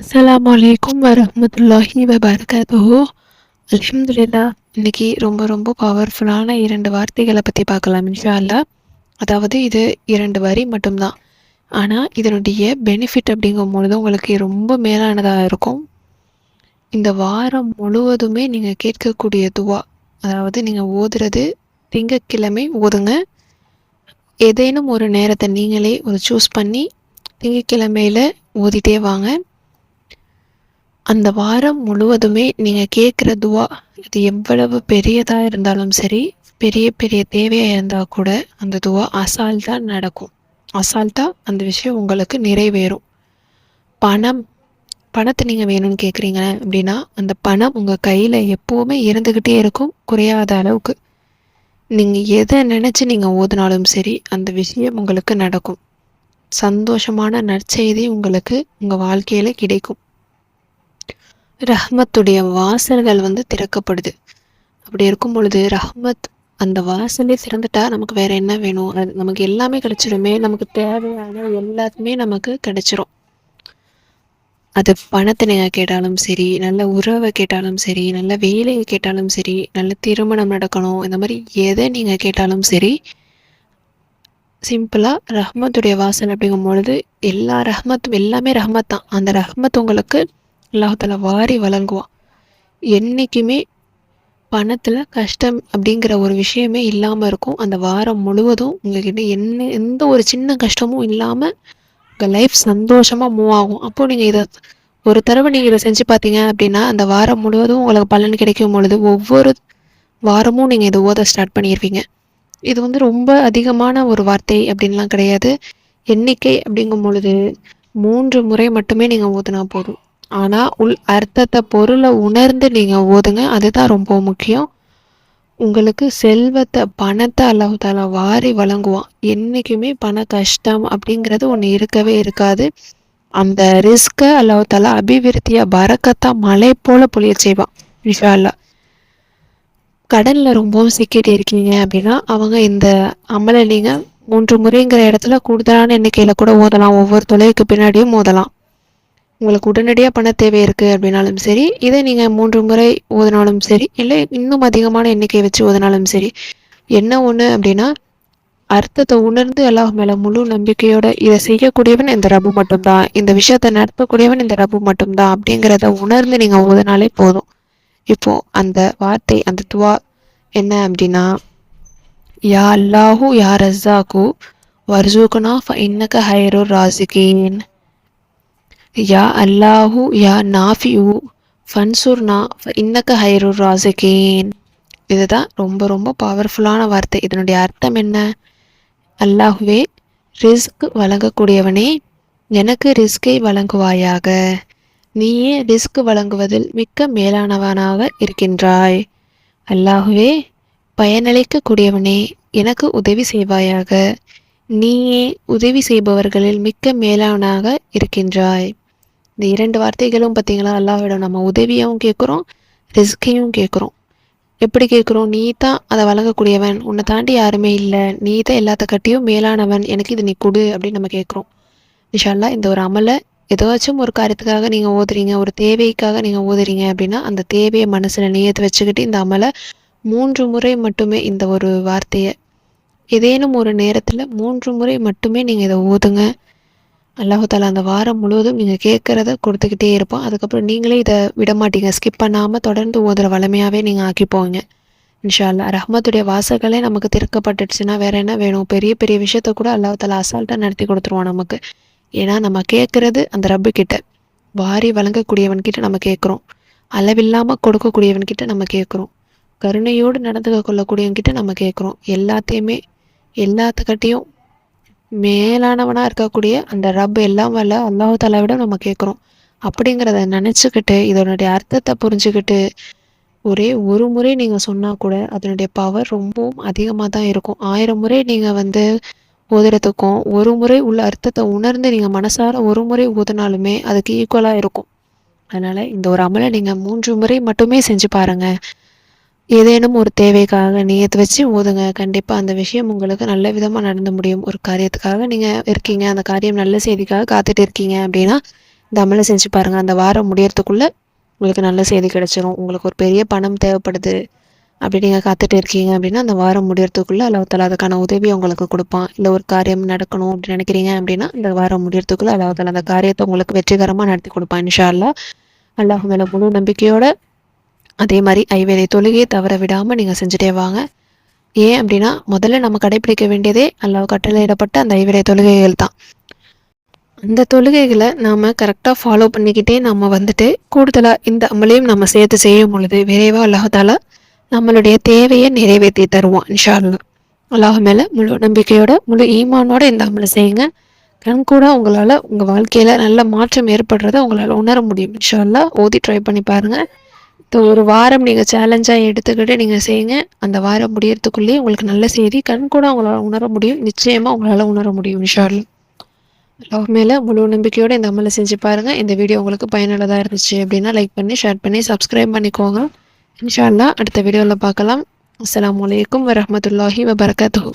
அஸ்லாம் வலைக்கும் வரமத்துல்லாஹி வபரகாத்துஹு அலமதுல்லா இன்னைக்கு ரொம்ப ரொம்ப பவர்ஃபுல்லான இரண்டு வார்த்தைகளை பற்றி பார்க்கலாம் இன்ஷா அல்லாஹ் அதாவது இது இரண்டு வரி மட்டும்தான். ஆனால் இதனுடைய பெனிஃபிட் அப்படிங்கும் பொழுது உங்களுக்கு ரொம்ப மேலானதாக இருக்கும். இந்த வாரம் முழுவதுமே நீங்கள் கேட்கக்கூடிய துவா அதாவது நீங்கள் ஓதுறது திங்கட்கிழமை ஓதுங்க. ஏதேனும் ஒரு நேரத்தை நீங்களே ஒரு சூஸ் பண்ணி திங்கக்கிழமையில் ஓதிட்டே வாங்க. அந்த வாரம் முழுவதுமே நீங்கள் கேட்குற துவா அது எவ்வளவு பெரியதாக இருந்தாலும் சரி பெரிய பெரிய தேவையாக இருந்தால் கூட அந்த துவா அசால்ட்டாக நடக்கும். அசால்ட்டாக அந்த விஷயம் உங்களுக்கு நிறைவேறும். பணம் பணத்தை நீங்கள் வேணும்னு கேட்குறீங்க அப்படின்னா அந்த பணம் உங்கள் கையில் எப்போவுமே இருந்துக்கிட்டே இருக்கும் குறையாத அளவுக்கு. நீங்கள் எதை நினச்சி நீங்கள் ஓதுனாலும் சரி அந்த விஷயம் உங்களுக்கு நடக்கும். சந்தோஷமான நற்செய்தி உங்களுக்கு உங்கள் வாழ்க்கையில் கிடைக்கும். ரஹ்மத்துடைய வாசல்கள் வந்து திறக்கப்படுது. அப்படி இருக்கும் பொழுது ரஹ்மத் அந்த வாசலே திறந்துட்டா நமக்கு வேற என்ன வேணும்? அது நமக்கு எல்லாமே கிடைச்சிருமே நமக்கு தேவையான எல்லாத்துமே நமக்கு கிடைச்சிரும். அது பணத்தை நீங்கள் கேட்டாலும் சரி நல்ல உறவை கேட்டாலும் சரி நல்ல வேலையை கேட்டாலும் சரி நல்ல திருமணம் நடக்கணும் இந்த மாதிரி எதை நீங்கள் கேட்டாலும் சரி சிம்பிளாக ரஹ்மத்துடைய வாசல் அப்படிங்கும் பொழுது எல்லா ரஹ்மத்தும் எல்லாமே ரஹ்மத் தான். அந்த ரஹ்மத் உங்களுக்கு அல்லாஹால வாரி வழங்குவான் என்றைக்குமே பணத்தில் கஷ்டம் அப்படிங்கிற ஒரு விஷயமே இல்லாமல் இருக்கும். அந்த வாரம் முழுவதும் உங்ககிட்ட என்ன எந்த ஒரு சின்ன கஷ்டமும் இல்லாமல் உங்கள் லைஃப் சந்தோஷமாக மூவ் ஆகும். அப்போது நீங்கள் இதை ஒரு தடவை நீங்கள் இதை செஞ்சு பார்த்தீங்க அப்படின்னா அந்த வாரம் முழுவதும் உங்களுக்கு பலன் கிடைக்கும் பொழுது ஒவ்வொரு வாரமும் நீங்கள் இதை ஓத ஸ்டார்ட் பண்ணிடுவீங்க இது வந்து ரொம்ப அதிகமான ஒரு வார்த்தை அப்படின்லாம் கிடையாது. எண்ணிக்கை அப்படிங்கும் பொழுது மூன்று முறை மட்டுமே நீங்கள் ஓதுனா போதும். ஆனால் உள் அர்த்தத்தை பொருளை உணர்ந்து நீங்கள் ஓதுங்க அதுதான் ரொம்ப முக்கியம். உங்களுக்கு செல்வத்தை பணத்தை அல்லாஹால வாரி வழங்குவான். என்றைக்குமே பண கஷ்டம் அப்படிங்கிறது ஒன்று இருக்கவே இருக்காது. அந்த ரிஸ்க்கை அல்லாஹால அபிவிருத்தியாக பறக்கத்தான் மலை போல புளிய செய்வான் விஷா கடனில் ரொம்பவும் சிக்கிட்டு இருக்கீங்க அப்படின்னா அவங்க இந்த அமலை நீங்கள் மூன்று முறைங்கிற இடத்துல கூடுதலான எண்ணிக்கையில் கூட ஓதலாம். ஒவ்வொரு தொலைவுக்கு பின்னாடியும் ஓதலாம். உங்களுக்கு உடனடியாக பண தேவை இருக்குது அப்படின்னாலும் சரி இதை நீங்கள் மூன்று முறை ஓதினாலும் சரி இல்லை இன்னும் அதிகமான எண்ணிக்கை வச்சு ஓதினாலும் சரி என்ன ஒன்று அப்படின்னா அர்த்தத்தை உணர்ந்து அல்லாஹ் மேலே முழு நம்பிக்கையோட இதை செய்யக்கூடியவன் இந்த ரபு மட்டும்தான். இந்த விஷயத்தை நடத்தக்கூடியவன் இந்த ரபு மட்டும்தான் அப்படிங்கிறத உணர்ந்து நீங்கள் ஓதினாலே போதும். இப்போ அந்த வார்த்தை அந்த துவா என்ன அப்படின்னா யா அல்லாஹூ யா ரஸ்ஸாக்கு வர்ஜூக்குனா ஃப இன்னக ஹைரோர் ராசிகீன் யா அல்லாஹு யா நாஃபியூ ஃபன்சுர்னா இன்னக்க ஹைருர் ராசிகீன் இதுதான் ரொம்ப ரொம்ப பவர்ஃபுல்லான வார்த்தை இதனுடைய அர்த்தம் என்ன அல்லாஹுவே ரிஸ்க் வழங்கக்கூடியவனே எனக்கு ரிஸ்கை வழங்குவாயாக நீயே ரிஸ்க் வழங்குவதில் மிக்க மேலானவனாக இருக்கின்றாய் அல்லாஹுவே பயனளிக்கக்கூடியவனே எனக்கு உதவி செய்வாயாக நீயே உதவி செய்பவர்களில் மிக்க மேலானாக இருக்கின்றாய் இந்த இரண்டு வார்த்தைகளும் பார்த்தீங்களா அல்லாவிடம் நம்ம உதவியாகவும் கேட்குறோம் ரிஸ்கையும் கேட்குறோம். எப்படி கேட்குறோம்? நீ தான் அதை வழங்கக்கூடியவன். உன்னை தாண்டி யாருமே இல்லை. நீ தான் எல்லாத்த கட்டியும் மேலானவன். எனக்கு இது நீ கொடு அப்படின்னு நம்ம கேட்குறோம். விஷாலா இந்த ஒரு அமலை ஏதாச்சும் ஒரு காரியத்துக்காக நீங்கள் ஓதுறீங்க ஒரு தேவைக்காக நீங்கள் ஓதுறீங்க அப்படின்னா அந்த தேவையை மனசில் நேயத்தை வச்சுக்கிட்டு இந்த அமலை மூன்று முறை மட்டுமே இந்த ஒரு வார்த்தையை ஏதேனும் ஒரு நேரத்தில் மூன்று முறை மட்டுமே நீங்கள் இதை ஓதுங்க. அல்லாஹால அந்த வாரம் முழுவதும் நீங்கள் கேட்குறத கொடுத்துக்கிட்டே இருப்போம். அதுக்கப்புறம் நீங்களே இதை விட மாட்டீங்க. ஸ்கிப் பண்ணாமல் தொடர்ந்து ஓதுற வளமையாகவே நீங்கள் ஆக்கிப்போங்க இன்ஷால்லா ரஹ்மத்துடைய வாசகளே நமக்கு திறக்கப்பட்டுடுச்சுன்னா வேற என்ன வேணும்? பெரிய பெரிய விஷயத்த கூட அல்லாஹால அசால்ட்டாக நடத்தி கொடுத்துருவோம் நமக்கு. ஏன்னா நம்ம கேட்குறது அந்த ரப்பு கிட்ட. வாரி வழங்கக்கூடியவன் கிட்ட நம்ம கேட்குறோம். அளவில்லாமல் கொடுக்கக்கூடியவன் கிட்ட நம்ம கேட்குறோம். கருணையோடு நடந்து கொள்ளக்கூடியவன் கிட்ட நம்ம கேட்குறோம். எல்லாத்தையுமே எல்லாத்துக்கிட்டையும் மேலானவனாக இருக்கக்கூடிய அந்த ரப் எல்லாம் வல்ல அல்லாஹு தாலாவிட நம்ம கேட்குறோம். அப்படிங்கிறத நினச்சிக்கிட்டு இதனுடைய அர்த்தத்தை புரிஞ்சுக்கிட்டு ஒரே ஒரு முறை நீங்கள் சொன்னால் கூட அதனுடைய பவர் ரொம்பவும் அதிகமாக தான் இருக்கும். ஆயிரம் முறை நீங்கள் வந்து ஓதுறதுக்கும் ஒரு முறை உள்ள அர்த்தத்தை உணர்ந்து நீங்கள் மனசார ஒரு முறை ஊதினாலுமே அதுக்கு ஈக்குவலாக இருக்கும். அதனால் இந்த ஒரு அமலை நீங்கள் மூன்று முறை மட்டுமே செஞ்சு பாருங்கள் ஏதேனும் ஒரு தேவைக்காக நியத்து வச்சு ஓதுங்க. கண்டிப்பாக அந்த விஷயம் உங்களுக்கு நல்ல விதமாக நடந்து முடியும். ஒரு காரியத்துக்காக நீங்கள் இருக்கீங்க. அந்த காரியம் நல்ல செய்திக்காக காத்துட்டு இருக்கீங்க அப்படின்னா இந்த அமலை செஞ்சு பாருங்கள் அந்த வாரம் முடியறதுக்குள்ளே உங்களுக்கு நல்ல செய்தி கிடச்சிரும். உங்களுக்கு ஒரு பெரிய பணம் தேவைப்படுது அப்படி நீங்கள் காத்துட்டு இருக்கீங்க அப்படின்னா அந்த வாரம் முடியறதுக்குள்ளே அல்லாஹால அதுக்கான உதவி உங்களுக்கு கொடுப்பான். இல்லை ஒரு காரியம் நடக்கணும் அப்படின்னு நினைக்கிறீங்க அப்படின்னா இந்த வாரம் முடியறதுக்குள்ளே அல்லாஹால அந்த காரியத்தை உங்களுக்கு வெற்றிகரமாக நடத்தி கொடுப்பான் இன்ஷா அல்லா அல்லாஹ் மேலே முழு நம்பிக்கையோட அதே மாதிரி ஐவேலை தொழுகையை தவற விடாமல் நீங்கள் செஞ்சுட்டே வாங்க. ஏன் அப்படின்னா முதல்ல நம்ம கடைப்பிடிக்க வேண்டியதே அல்லாஹ் கட்டளையிடப்பட்ட அந்த ஐவேலை தொழுகைகள் தான். அந்த தொழுகைகளை நாம் கரெக்டாக ஃபாலோ பண்ணிக்கிட்டே நம்ம வந்துட்டு கூடுதலாக இந்த அமலையும் நம்ம சேர்த்து செய்யும் பொழுது விரைவாக அல்லாஹால நம்மளுடைய தேவையை நிறைவேற்றி தருவோம் இன்ஷா அல்லா அல்லாஹ் மேலே முழு நம்பிக்கையோட முழு ஈமானோட இந்த அமலை செய்யுங்க. கண் கூட உங்களால் உங்கள் வாழ்க்கையில் நல்ல மாற்றம் ஏற்படுறத உங்களால் உணர முடியும் இன்ஷா அல்லா ஓதி ட்ரை பண்ணி பாருங்கள் ஸோ ஒரு வாரம் நீங்கள் சேலஞ்சாக எடுத்துக்கிட்டு நீங்கள் செய்யுங்க. அந்த வாரம் முடியறதுக்குள்ளேயே உங்களுக்கு நல்ல செய்தி கண் கூட உங்களால் உணர முடியும். நிச்சயமாக உங்களால் உணர முடியும் இன்ஷா லவ் மேலே முழு நம்பிக்கையோடு இந்த அமலை செஞ்சு பாருங்கள் இந்த வீடியோ உங்களுக்கு பயனுள்ளதாக இருந்துச்சு அப்படின்னா லைக் பண்ணி ஷேர் பண்ணி சப்ஸ்கிரைப் பண்ணிக்கோங்க. இன்ஷால்லா அடுத்த வீடியோவில் பார்க்கலாம். அஸ்லாம் வலைக்கம் வரமத்துல்லாஹி வபரகாத்துஹு.